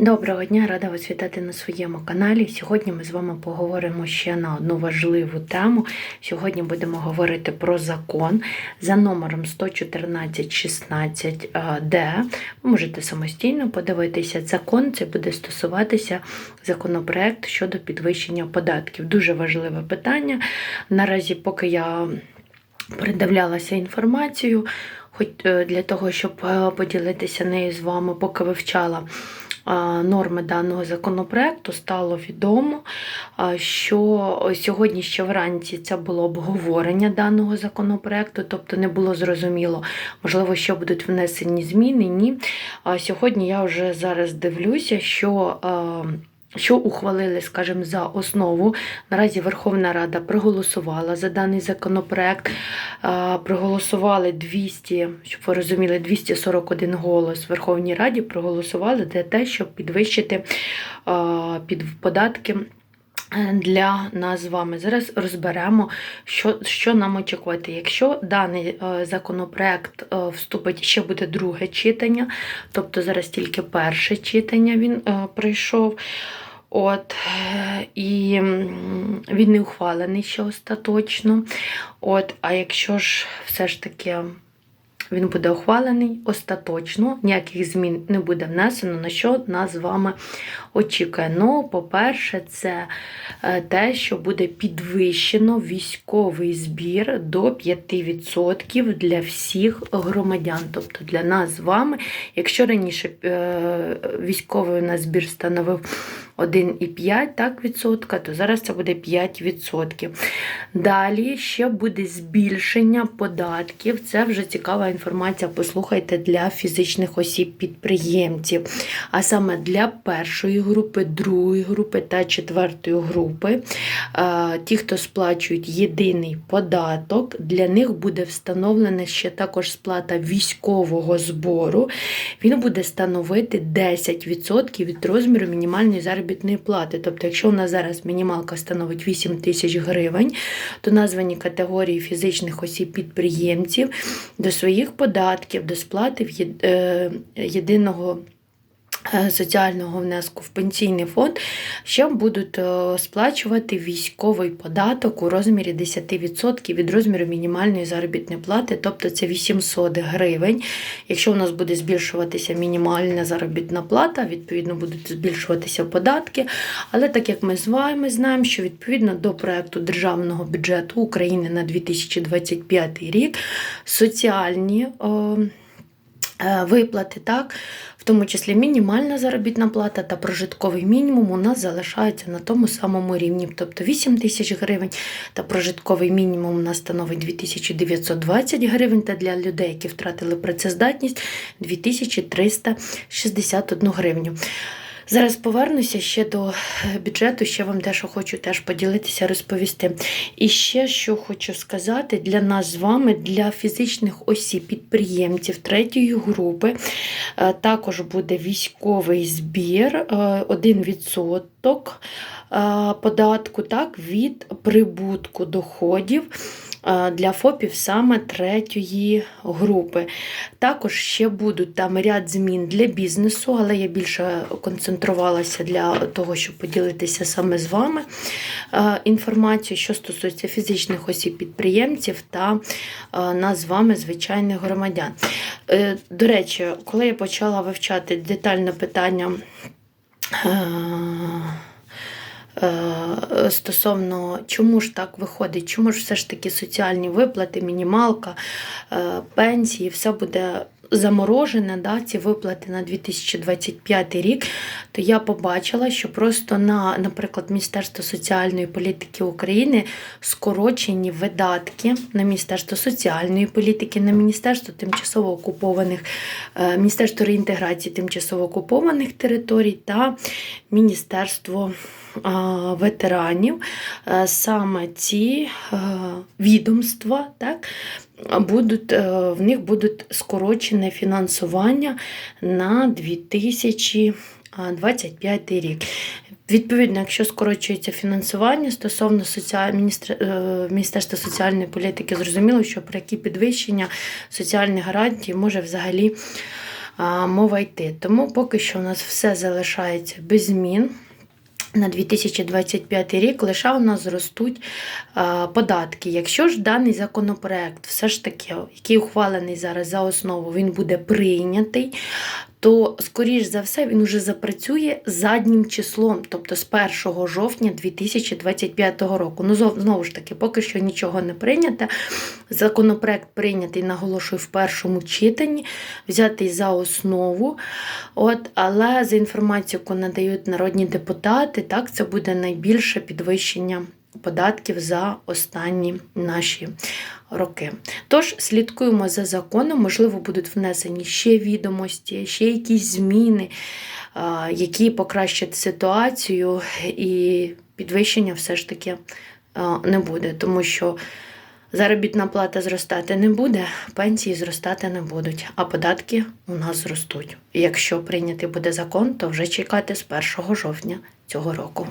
Доброго дня, рада вас вітати на своєму каналі. Сьогодні ми з вами поговоримо ще на одну важливу тему. Сьогодні будемо говорити про закон за номером 114.16Д. Ви можете самостійно подивитися. Закон це буде стосуватися законопроект щодо підвищення податків. Дуже важливе питання. Наразі, поки я передивлялася інформацію, хоч е, для того, щоб е, поділитися нею з вами, поки вивчала норми даного законопроекту, стало відомо, що сьогодні ще вранці це було обговорення даного законопроекту, тобто не було зрозуміло, можливо, що будуть внесені зміни. Ні. Сьогодні я вже зараз дивлюся, що. Що ухвалили, скажімо, за основу. Наразі Верховна Рада проголосувала за даний законопроект. Е, Проголосували 200, щоб ви розуміли, 241 голос в Верховній Раді проголосували за те, щоб підвищити е, під податки. Для нас з вами зараз розберемо, що, що нам очікувати. Якщо даний е, законопроект е, вступить, ще буде друге читання, тобто зараз тільки перше читання він е, пройшов. От, і він не ухвалений ще остаточно. От, а якщо ж все ж таки він буде ухвалений остаточно, ніяких змін не буде внесено, на що нас з вами очікує. Ну, по-перше, це е, те, що буде підвищено військовий збір до 5% для всіх громадян, тобто для нас з вами. Якщо раніше е, військовий у нас збір становив 1,5 так, відсотка, то зараз це буде 5%. Далі ще буде збільшення податків. Це вже цікава інформація. Послухайте для фізичних осіб-підприємців. А саме для першої групи, другої групи та четвертої групи. Ті, хто сплачують єдиний податок, для них буде встановлена ще також сплата військового збору. Він буде становити 10% від розміру мінімальної заробітної плати. Тобто, якщо у нас зараз мінімалка становить 8 тисяч гривень, то названі категорії фізичних осіб-підприємців до своїх податків, до сплати е, єдиного соціального внеску в пенсійний фонд, ще будуть е, сплачувати військовий податок у розмірі 10% від розміру мінімальної заробітної плати, тобто це 800 гривень. Якщо у нас буде збільшуватися мінімальна заробітна плата, відповідно будуть збільшуватися податки. Але так як ми з вами знаємо, що відповідно до проекту державного бюджету України на 2025 рік соціальні. е, е, Виплати, так, тому числі мінімальна заробітна плата та прожитковий мінімум у нас залишаються на тому самому рівні, тобто 8 тисяч гривень, та прожитковий мінімум у нас становить 2920 гривень, та для людей, які втратили працездатність, 2361 гривню. Зараз повернуся ще до е, бюджету, ще вам дещо хочу теж поділитися, розповісти. І ще що хочу сказати для нас з вами, для фізичних осіб, підприємців третьої групи, е, також буде військовий збір е, 1% е, податку так, від прибутку доходів е, для ФОПів саме третьої групи. Також ще будуть там ряд змін для бізнесу, але я більше концентрувалася для того, щоб поділитися саме з вами е, інформацією, що стосується фізичних осіб-підприємців та е, нас з вами, звичайних громадян. Е, До речі, коли я почала вивчати детальне питання. Е, Стосовно чому ж так виходить, чому ж все ж таки соціальні виплати, мінімалка, е, пенсії, все буде заморожене, да, ці виплати на 2025 рік, то я побачила, що просто на, наприклад, Міністерство соціальної політики України скорочені видатки на Міністерство соціальної політики, на Міністерство тимчасово окупованих, е, Міністерство реінтеграції тимчасово окупованих територій та Міністерство ветеранів. Е, Саме ці е, відомства, так, будуть, е, в них будуть скорочене фінансування на 2025 рік. Відповідно, якщо скорочується фінансування стосовно соціаль... Міністерства соціальної політики, зрозуміло, що про які підвищення соціальних гарантій може взагалі мова йти. Тому поки що у нас все залишається без змін. На 2025 рік лише у нас зростуть податки. Якщо ж даний законопроект, все ж таки, який ухвалений зараз за основу, він буде прийнятий, то, скоріш за все, він уже запрацює заднім числом, тобто з 1 жовтня 2025 року. Ну, знову ж таки, поки що нічого не прийнято. Законопроект прийнятий, наголошую, в першому читанні, взятий за основу. От, але за інформацією, яку надають народні депутати, так, це буде найбільше підвищення податків за останні наші роки. Тож слідкуємо за законом, можливо, будуть внесені ще відомості, ще якісь зміни, які покращать ситуацію, і підвищення все ж таки не буде, тому що заробітна плата зростати не буде, пенсії зростати не будуть, а податки у нас зростуть. Якщо прийнятий буде закон, то вже чекати з 1 жовтня цього року.